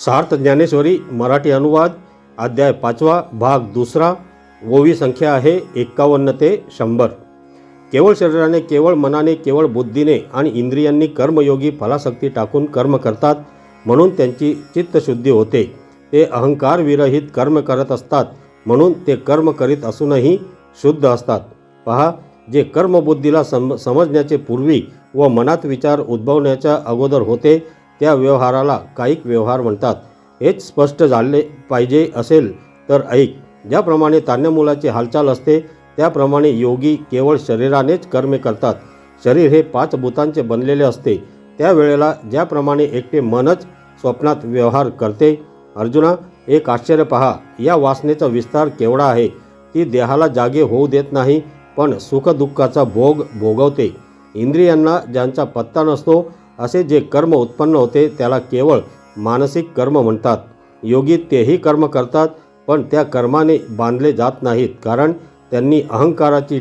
सार्थ ज्ञानेश्वरी मराठी अनुवाद अध्याय पाचवा भाग दुसरा ओवी संख्या आहे एक्कावन्न ते शंभर. केवळ शरीराने केवळ मनाने केवळ बुद्धीने आणि इंद्रियांनी कर्मयोगी फलासक्ती टाकून कर्म करतात म्हणून त्यांची चित्तशुद्धी होते. ते अहंकार विरहित कर्म करत असतात म्हणून ते कर्म करीत असूनही शुद्ध असतात. पहा जे कर्मबुद्धीला सम समजण्याचे पूर्वी व मनात विचार उद्भवण्याच्या अगोदर होते त्या व्यवहाराला कायिक व्यवहार म्हणतात. हेच स्पष्ट झाले पाहिजे असेल तर ऐक. ज्याप्रमाणे तान्यमुलाची हालचाल असते त्याप्रमाणे योगी केवळ शरीरानेच कर्मे करतात. शरीर हे पाच भूतांचे बनलेले असते. त्यावेळेला ज्याप्रमाणे एकटे मनच स्वप्नात व्यवहार करते. अर्जुना एक आश्चर्य पहा. या वासनेचा विस्तार केवढा आहे? ती देहाला जागे होऊ देत नाही पण सुखदुःखाचा भोग भोगवते. इंद्रियांना ज्यांचा पत्ता नसतो असे जे कर्म उत्पन्न होते त्याला केवळ मानसिक कर्म म्हणतात. योगी तेही कर्म करतात पण त्या कर्माने बांधले जात नाहीत कारण त्यांनी अहंकाराची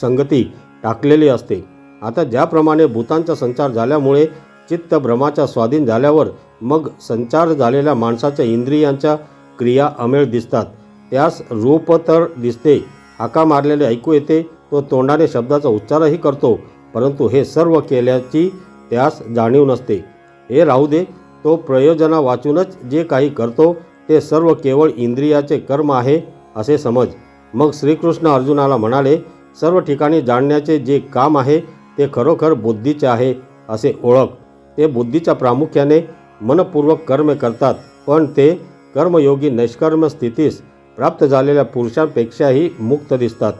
संगती टाकलेली असते. आता ज्याप्रमाणे भूतांचा संचार झाल्यामुळे चित्त भ्रमाच्या स्वाधीन झाल्यावर मग संचार झालेल्या माणसाच्या इंद्रियांच्या क्रिया अमेळ दिसतात. त्यास रूप तर दिसते. हाका मारलेले ऐकू येते. तो तोंडाने शब्दाचा उच्चारही करतो परंतु हे सर्व केल्याची त्यास जाणीव नसते. हे राहू दे तो प्रयोजना वाचूनच जे काही करतो ते सर्व केवळ इंद्रियाचे कर्म आहे असे समज. मग श्रीकृष्ण अर्जुनाला म्हणाले सर्व ठिकाणी जाणण्याचे जे काम आहे ते खरोखर बुद्धीचे आहे असे ओळख. ते बुद्धीच्या प्रामुख्याने मनपूर्वक कर्मे करतात पण ते कर्मयोगी नैष्कर्म स्थितीस प्राप्त झालेल्या पुरुषांपेक्षाही मुक्त दिसतात.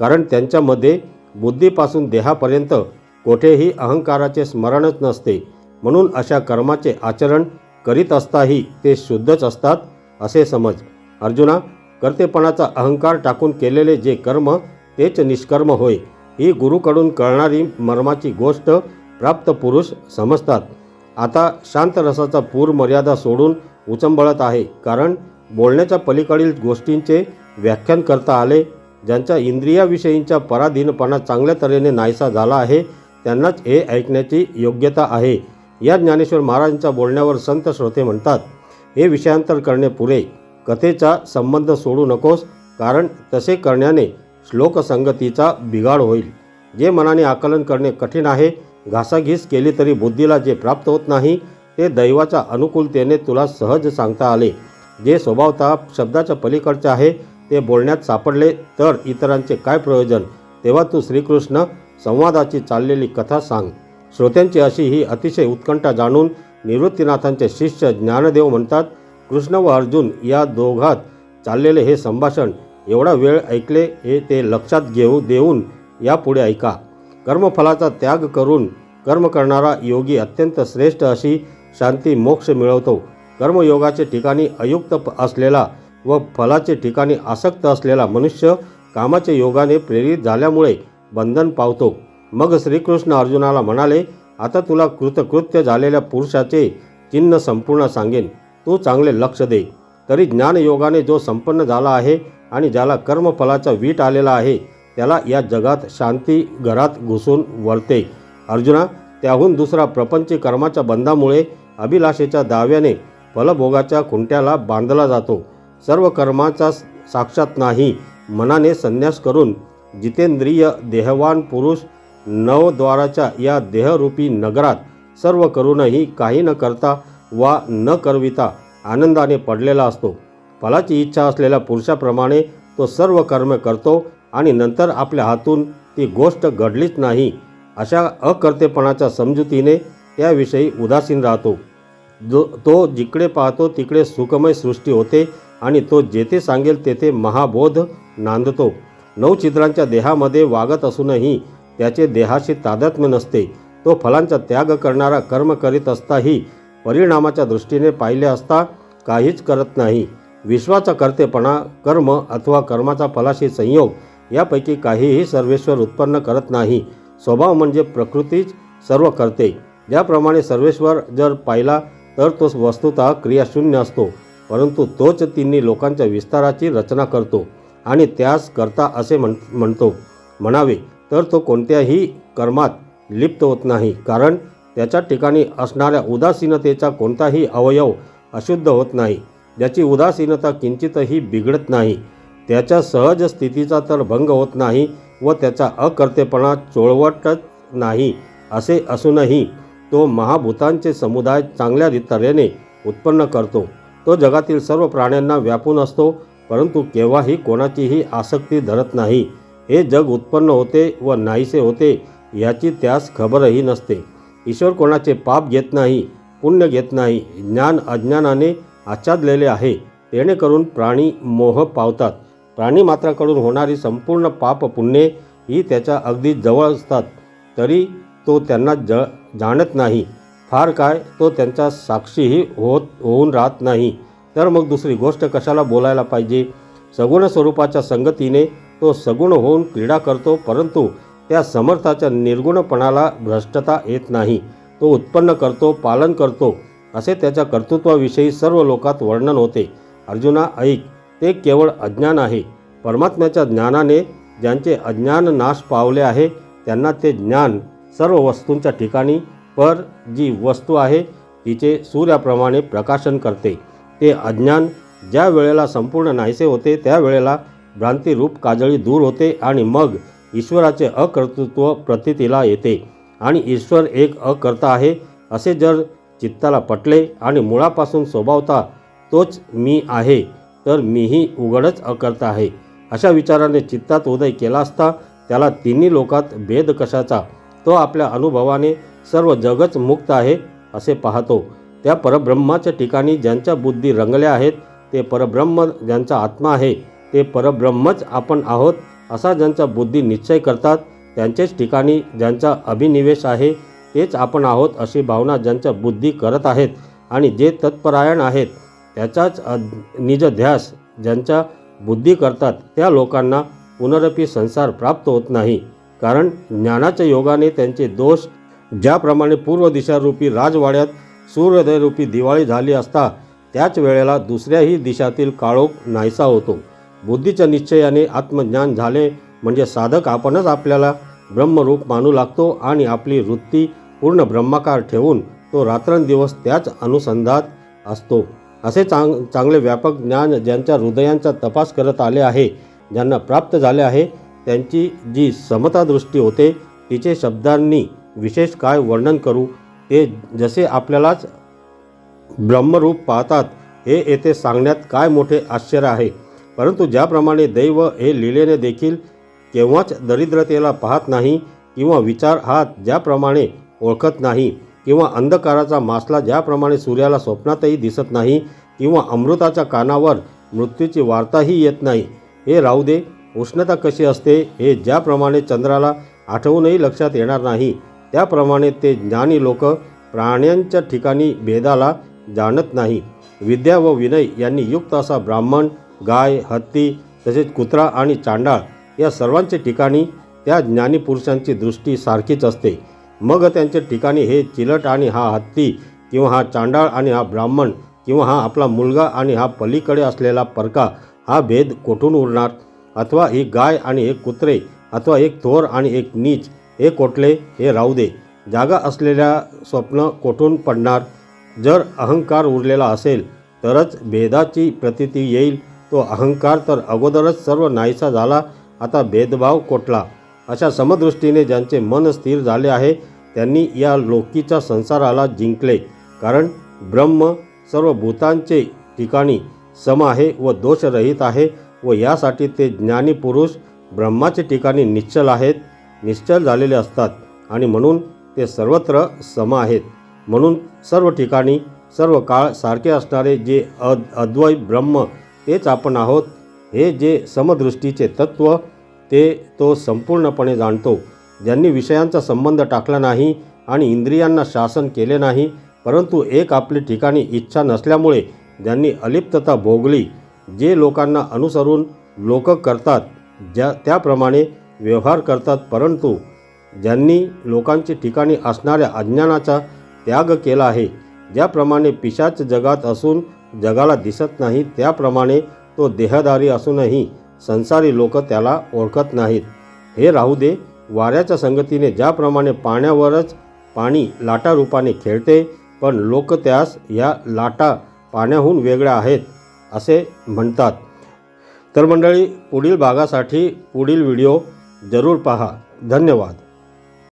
कारण त्यांच्यामध्ये बुद्धीपासून देहापर्यंत कोठेही अहंकाराचे स्मरणच नसते. म्हणून अशा कर्माचे आचरण करीत असताही ते शुद्धच असतात असे समज. अर्जुना कर्तेपणाचा अहंकार टाकून केलेले जे कर्म तेच निष्कर्म होय. ही गुरुकडून कळणारी मर्माची गोष्ट प्राप्त पुरुष समजतात. आता शांत रसाचा पूर मर्यादा सोडून उचंबळत आहे कारण बोलण्याच्या पलीकडील गोष्टींचे व्याख्यान करता आले ज्यांच्या इंद्रियाविषयींचा पराधीनपणा चांगल्या तऱ्हेने नाहीसा झाला आहे त्यांनाच हे ऐकण्याची योग्यता आहे. या ज्ञानेश्वर महाराजांच्या बोलण्यावर संत श्रोते म्हणतात हे विषयांतर करणे पुरे. कथेचा संबंध सोडू नकोस कारण तसे करण्याने श्लोकसंगतीचा बिघाड होईल. जे मनाने आकलन करणे कठीण आहे घासाघीस केली तरी बुद्धीला जे प्राप्त होत नाही ते दैवाच्या अनुकूलतेने तुला सहज सांगता आले. जे स्वभावतः शब्दाच्या पलीकडचे आहे ते बोलण्यात सापडले तर इतरांचे काय प्रयोजन? तेव्हा तू श्रीकृष्ण संवादाची चाललेली कथा सांग. श्रोत्यांची अशी ही अतिशय उत्कंठा जाणून निवृत्तीनाथांचे शिष्य ज्ञानदेव म्हणतात कृष्ण व अर्जुन या दोघात चाललेले हे संभाषण एवढा वेळ ऐकले हे ते लक्षात घेऊ देऊन यापुढे ऐका. कर्मफलाचा त्याग करून कर्म करणारा योगी अत्यंत श्रेष्ठ अशी शांती मोक्ष मिळवतो. कर्मयोगाचे ठिकाणी अयुक्त असलेला व फलाचे ठिकाणी आसक्त असलेला मनुष्य कामाचे योगाने प्रेरित झाल्यामुळे बंधन पावतो. मग श्रीकृष्ण अर्जुनाला म्हणाले आता तुला कृतकृत्य झालेल्या पुरुषाचे चिन्ह संपूर्ण सांगेन. तू चांगले लक्ष दे. तरी ज्ञानयोगाने जो संपन्न झाला आहे आणि ज्याला कर्मफलाचा वीट आलेला आहे त्याला या जगात शांती घरात घुसून वळते. अर्जुना त्याहून दुसरा प्रपंची कर्माच्या बंधामुळे अभिलाषेच्या दाव्याने फलभोगाच्या खुंट्याला बांधला जातो. सर्व कर्माचा साक्षात नाही. मनाने संन्यास करून जितेंद्रिय देहवान पुरुष नवद्वाराच्या या देहरूपी नगरात सर्व करूनही काही न करता वा न करविता आनंदाने पडलेला असतो. फलाची इच्छा असलेल्या पुरुषाप्रमाणे तो सर्व कर्म करतो आणि नंतर आपल्या हातून ती गोष्ट घडलीच नाही अशा अकर्तेपणाच्या समजुतीने त्याविषयी उदासीन राहतो. जो तो जिकडे पाहतो तिकडे सुखमय सृष्टी होते आणि तो जेथे सांगेल तेथे महाबोध नांदतो. नऊ छिद्रांच्या देहामध्ये वागत असूनही त्याचे देहाशी तादात्म्य नसते. तो फलांचा त्याग करणारा कर्म करीत असताही परिणामाच्या दृष्टीने पाहिले असता काहीच करत नाही. विश्वाचा कर्तेपणा कर्म अथवा कर्माचा फलाशी संयोग यापैकी काहीही सर्वेश्वर उत्पन्न करत नाही. स्वभाव म्हणजे प्रकृतीच सर्व करते. ज्याप्रमाणे सर्वेश्वर जर पाहिला तर तो वस्तुतः क्रियाशून्य असतो परंतु तोच तिन्ही लोकांच्या विस्ताराची रचना करतो. आणि त्यास करता असे म्हण म्हणतो. म्हणावे तर तो कोणत्याही कर्मात लिप्त होत नाही कारण त्याच्या ठिकाणी असणाऱ्या उदासीनतेचा कोणताही अवयव अशुद्ध होत नाही. ज्याची उदासीनता किंचितही बिघडत नाही त्याच्या सहज स्थितीचा तर भंग होत नाही व त्याचा अकर्तेपणा चोळवटत नाही असे असूनही तो महाभूतांचे समुदाय चांगल्या तऱ्हेने उत्पन्न करतो. तो जगातील सर्व प्राण्यांना व्यापून असतो परंतु केव्हाही कोणाचीही आसक्ती धरत नाही. हे जग उत्पन्न होते व नाहीसे होते याची त्यास खबरही नसते. ईश्वर कोणाचे पाप घेत नाही पुण्य घेत नाही ज्ञान अज्ञानाने आच्छादलेले आहे. जेणेकरून प्राणी मोह पावतात. प्राणी मात्राकडून होणारी संपूर्ण पाप पुण्ये ही त्याच्या अगदी जवळ असतात. तरी तो त्यांना ज जाणत नाही. फार काय तो त्यांचा साक्षीही होत होऊन राहत नाही. तर मग दुसरी गोष्ट कशाला बोलायला पाहिजे? सगुण स्वरूपाच्या संगतीने तो सगुण होऊन क्रीडा करतो परंतु त्या समर्थाच्या निर्गुणपणाला भ्रष्टता येत नाही. तो उत्पन्न करतो पालन करतो असे त्याच्या कर्तृत्वाविषयी सर्व लोकात वर्णन होते. अर्जुना ऐक ते केवळ अज्ञान आहे. परमात्म्याच्या ज्ञानाने ज्यांचे अज्ञान नाश पावले आहे त्यांना ते ज्ञान सर्व वस्तूंच्या ठिकाणी पर जी वस्तू आहे तिचे सूर्याप्रमाणे प्रकाशन करते. ते अज्ञान ज्या वेळेला संपूर्ण नाहीसे होते त्यावेळेला भ्रांतीरूप काजळी दूर होते आणि मग ईश्वराचे अकर्तृत्व प्रतीतीला येते. आणि ईश्वर एक अकर्ता आहे असे जर चित्ताला पटले आणि मुळापासून स्वभावता तोच मी आहे तर मीही उघडच अकर्ता आहे. अशा विचाराने चित्तात उदय केला असता त्याला तिन्ही लोकात भेद कशाचा? तो आपल्या अनुभवाने सर्व जगच मुक्त आहे असे पाहतो. त्या परब्रह्माच्या ठिकाणी ज्यांच्या बुद्धी रंगल्या आहेत ते परब्रह्म ज्यांचा आत्मा आहे ते परब्रह्मच आपण आहोत असा ज्यांचा बुद्धी निश्चय करतात त्यांचेच ठिकाणी ज्यांचा अभिनिवेश आहे तेच आपण आहोत अशी भावना ज्यांच्या बुद्धी करत आहेत आणि जे तत्परायण आहेत त्याचाच निज ध्यास ज्यांच्या बुद्धी करतात त्या लोकांना पुनरपी संसार प्राप्त होत नाही. कारण ज्ञानाच्या योगाने त्यांचे दोष ज्याप्रमाणे पूर्व दिशारूपी राजवाड्यात सूर्योदयरूपी दिवाळी झाली असता त्याच वेळेला दुसऱ्याही दिशातील काळोख नाहीसा होतो. बुद्धीच्या निश्चयाने आत्मज्ञान झाले म्हणजे साधक आपणच आपल्याला ब्रह्मरूप मानू लागतो आणि आपली वृत्ती पूर्ण ब्रह्माकार ठेवून तो रात्रंदिवस त्याच अनुसंधात असतो. असे चांग चांगले व्यापक ज्ञान ज्यांच्या हृदयांचा तपास करत आले आहे ज्यांना प्राप्त झाले आहे त्यांची जी समतादृष्टी होते तिचे शब्दांनी विशेष काय वर्णन करू? ते जसे आपल्यालाच ब्रह्मरूप पाहतात हे येथे सांगण्यात काय मोठे आश्चर्य आहे. परंतु ज्याप्रमाणे दैव हे लिलेने देखील केव्हाच दरिद्रतेला पाहत नाही किंवा विचार हा ज्याप्रमाणे ओळखत नाही किंवा अंधकाराचा मासला ज्याप्रमाणे सूर्याला स्वप्नातही दिसत नाही किंवा अमृताच्या कानावर मृत्यूची वार्ताही येत नाही हे राहू दे उष्णता कशी असते हे ज्याप्रमाणे चंद्राला आठवूनही लक्षात येणार नाही त्याप्रमाणे ते ज्ञानी लोक प्राण्यांच्या ठिकाणी भेदाला जाणत नाही. विद्या व विनय यांनी युक्त असा ब्राह्मण गाय हत्ती तसेच कुत्रा आणि चांडाळ या सर्वांच्या ठिकाणी त्या ज्ञानी पुरुषांची दृष्टी सारखीच असते. मग त्यांच्या ठिकाणी हे चिलट आणि हा हत्ती किंवा हा चांडाळ आणि हा ब्राह्मण किंवा हा आपला मुलगा आणि हा पलीकडे असलेला परका हा भेद कोठून उरणार? अथवा ही गाय आणि एक कुत्रे अथवा एक थोर आणि एक नीच हे कोटले हे राहू दे. जागा असलेल्या स्वप्न कोठून पडणार? जर अहंकार उरलेला असेल तरच भेदाची प्रतीती येईल. तो अहंकार तर अगोदरच सर्व नाहीसा झाला आता भेदभाव कोटला अशा समदृष्टीने ज्यांचे मन स्थिर झाले आहे त्यांनी या लोकीच्या संसाराला जिंकले. कारण ब्रह्म सर्व भूतांचे ठिकाणी सम आहे व दोषरहित आहे व यासाठी ते ज्ञानी पुरुष ब्रह्माचे ठिकाणी निश्चल आहेत. निश्चल झालेले असतात आणि म्हणून ते सर्वत्र सम आहेत. म्हणून सर्व ठिकाणी सर्व काळ सारखे असणारे जे अद अद्वै ब्रह्म तेच आपण आहोत. हे जे समदृष्टीचे तत्त्व ते तो संपूर्णपणे जाणतो. ज्यांनी विषयांचा संबंध टाकला नाही आणि इंद्रियांना शासन केले नाही परंतु एक आपली ठिकाणी इच्छा नसल्यामुळे ज्यांनी अलिप्तता भोगली जे लोकांना अनुसरून लोक करतात ज्या त्याप्रमाणे व्यवहार करतात परंतु ज्यांनी लोकांची ठिकाणी असणाऱ्या अज्ञानाचा त्याग केला आहे ज्याप्रमाणे पिशाच जगात असून जगाला दिसत नाही त्याप्रमाणे तो देहदारी असूनही संसारी लोक त्याला ओळखत नाहीत. हे राहू दे वाऱ्याच्या संगतीने ज्याप्रमाणे पाण्यावरच पाणी लाटारूपाने खेळते पण लोक त्यास या लाटा पाण्याहून वेगळ्या आहेत असे म्हणतात. तर मंडळी पुढील भागासाठी पुढील व्हिडिओ जरूर पहा. धन्यवाद.